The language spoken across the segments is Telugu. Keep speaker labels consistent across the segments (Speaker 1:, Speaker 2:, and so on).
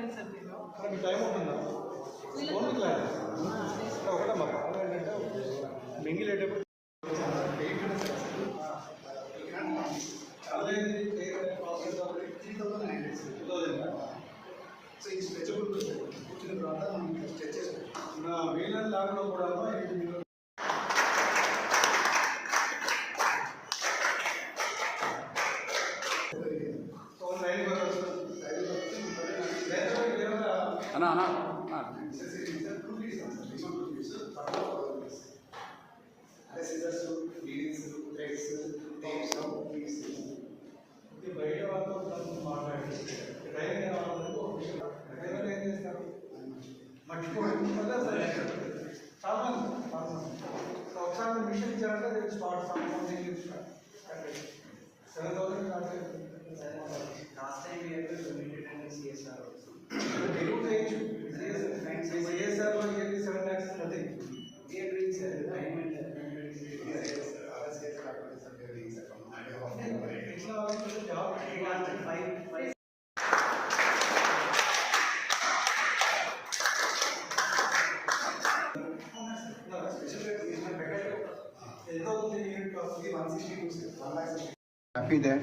Speaker 1: అడిగాను సార్
Speaker 2: మీకు టైం ఉంటుందా ఓన్లీ క్లాస్ ఒకటే మా ప్రాబ్లం ఏంటంటే మింగిలేటప్పుడు
Speaker 3: సో ఈ స్ట్రెచబుల్ కూర్చున్న తర్వాత మనం స్ట్రెచ్
Speaker 2: లాగడం కూడా
Speaker 4: అన్నా అన్నా
Speaker 3: అంటే scissors needles threads tapes piece
Speaker 2: ఇది బయట వాళ్ళతో కొంచెం మాట్లాడి డ్రైవర్ వాళ్ళకి ఒక విషయం డ్రైవర్ ఏం చేస్తారు మర్చిపోవడం వల్ల సరే చాలా మంది చాలా మంది. సో ఒకసారి మిషన్ ఇచ్చారంటే రేపు start something
Speaker 5: happy that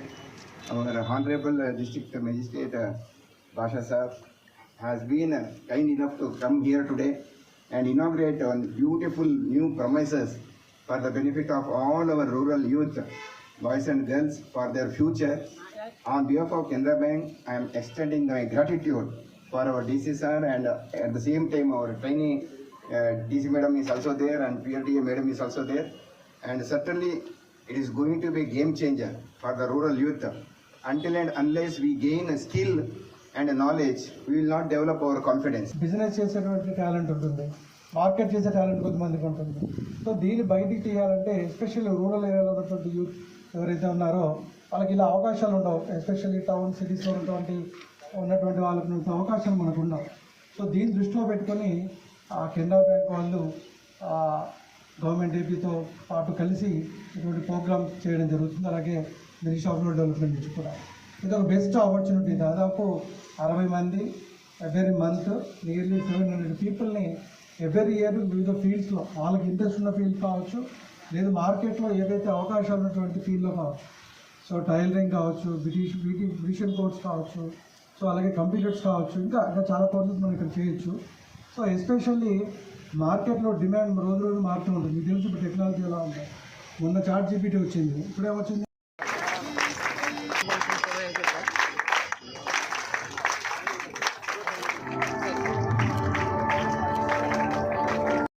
Speaker 5: our Honorable District Magistrate uh, Basha Saab has been uh, kind enough to come here today and inaugurate on beautiful new premises for the benefit of all our rural youth, boys and girls, for their future. On behalf of Canara Bank, I am extending my gratitude for our DC sir and uh, at the same time our trainee uh, DC madam is also there and PLTA madam is also there. And certainly it is going to be a game changer for the rural youth. Until and unless we gain a skill and knowledge knowledge, we develop our confidence
Speaker 6: business చేసేటువంటి టాలెంట్ ఉంటుంది. మార్కెట్ చేసే టాలెంట్ కొంతమందికి ఉంటుంది. సో దీన్ని బయటికి తీయాలంటే ఎస్పెషల్లీ రూరల్ ఏరియాలో ఉన్నటువంటి యూత్ ఎవరైతే ఉన్నారో వాళ్ళకి ఇలా అవకాశాలు ఉండవు. ఎస్పెషల్లీ టౌన్ సిటీస్లో ఉన్నటువంటి ఉన్నటువంటి వాళ్ళకి అవకాశం మనకు ఉండవు. సో దీన్ని దృష్టిలో పెట్టుకొని ఆ కెనరా బ్యాంక్ వాళ్ళు గవర్నమెంట్ ఏపీతో పాటు కలిసి ఇటువంటి ప్రోగ్రామ్స్ చేయడం జరుగుతుంది. అలాగే మినిస్ట్రీ ఆఫ్ డెవలప్మెంట్ నుంచి కూడా. ఇది ఒక బెస్ట్ ఆపర్చునిటీ దాదాపు అరవై మంది every month nearly seven hundred పీపుల్ని ఎవ్రీ ఇయర్ వివిధ ఫీల్డ్స్లో వాళ్ళకి ఇంట్రెస్ట్ ఉన్న ఫీల్డ్ కావచ్చు లేదు మార్కెట్లో ఏదైతే అవకాశాలు ఉన్నటువంటి ఫీల్డ్లో కావచ్చు. సో టైలరింగ్ కావచ్చు బ్రిటిష్ బ్యూటీ బ్యూటిషియన్ కోర్స్ కావచ్చు సో అలాగే కంప్యూటర్స్ కావచ్చు ఇంకా ఇంకా చాలా కోర్సెస్ మనం ఇక్కడ చేయొచ్చు. సో ఎస్పెషల్లీ మార్కెట్లో డిమాండ్ రోజు రోజు మారుతూ ఉంటుంది. మీకు తెలుసు ఇప్పుడు టెక్నాలజీ ఎలా ఉంటుంది మొన్న చార్ట్ జీపీటీ వచ్చింది. ఇప్పుడు ఏమొచ్చింది 欢迎致